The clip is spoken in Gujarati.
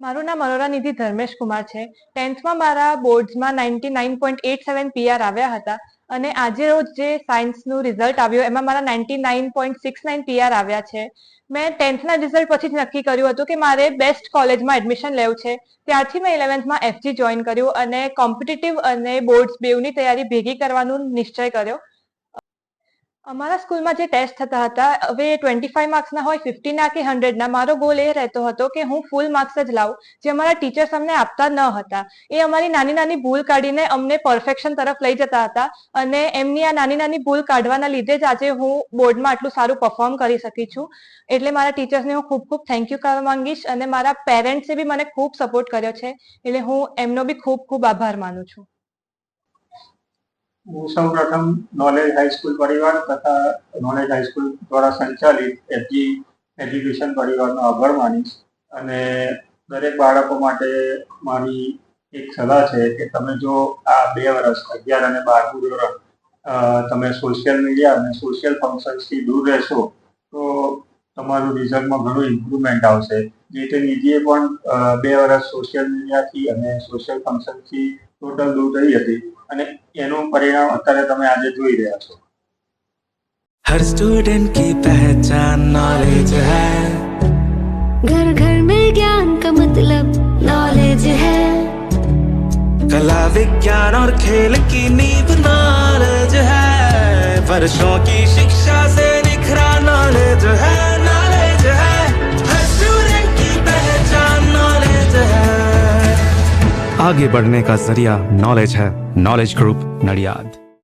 મારું નામ અરોરાનિધિ ધર્મેશ કુમાર છે ટેન્થમાં મારા બોર્ડ્સમાં ninety nine point eight seven PR આવ્યા હતા અને આજે રોજ જે સાયન્સનું રિઝલ્ટ આવ્યું એમાં મારા ninety nine point six nine PR આવ્યા છે. મેં ટેન્થના રિઝલ્ટ પછી જ નક્કી કર્યું હતું કે મારે બેસ્ટ કોલેજમાં એડમિશન લેવું છે. ત્યારથી મેં ઇલેવન્થમાં એફજી જોઈન કર્યું અને કોમ્પિટિટિવ અને બોર્ડ્સ બેઉની તૈયારી ભેગી કરવાનું નિશ્ચય કર્યો. અમારા સ્કૂલમાં જે ટેસ્ટ થતા હતા, હવે ટ્વેન્ટી ફાઈવ માર્ક્સના હોય ફિફ્ટીના કે હંડ્રેડના મારો ગોલ એ રહેતો હતો કે હું ફૂલ માર્ક્સ જ લાવું, જે અમારા ટીચર્સ અમને આપતા ન હતા. એ અમારી નાની નાની ભૂલ કાઢીને અમને પરફેક્શન તરફ લઈ જતા હતા અને એમની આ નાની નાની ભૂલ કાઢવાના લીધે જ આજે હું બોર્ડમાં આટલું સારું પરફોર્મ કરી શકી છું. એટલે મારા ટીચર્સને હું ખૂબ ખૂબ થેન્ક યુ કરવા માંગીશ અને મારા પેરેન્ટ્સે બી મને ખૂબ સપોર્ટ કર્યો છે. એટલે હું એમનો બી ખૂબ ખૂબ આભાર માનું છું. હું સૌ પ્રથમ નોલેજ હાઈસ્કૂલ પરિવાર તથા નોલેજ હાઈસ્કૂલ દ્વારા સંચાલિત એફજી એજ્યુકેશન પરિવારનો આભાર માનીશ. અને દરેક બાળકો માટે મારી એક સલાહ છે કે તમે જો આ બે વર્ષ, અગિયાર અને બારમું ધોરણ તમે સોશિયલ મીડિયા અને સોશિયલ ફંક્શન્સથી દૂર રહેશો, તો તમારું રિઝલ્ટમાં ઘણું ઇમ્પ્રુવમેન્ટ આવશે. જે તે નિધિએ પણ બે વર્ષ સોશિયલ મીડિયાથી અને સોશિયલ ફંક્શનથી ટોટલ દૂર રહી હતી અને એનું પરિણામ અત્યારે તમે આજે જોઈ રહ્યા છો हर स्टूडेंट की पहचान नॉलेज है घर घर में ज्ञान का मतलब नॉलेज है कला विज्ञान और खेल की नींव नॉलेज है वर्षों की शिक्षा से आगे बढ़ने का जरिया नॉलेज है नॉलेज ग्रुप नडियाद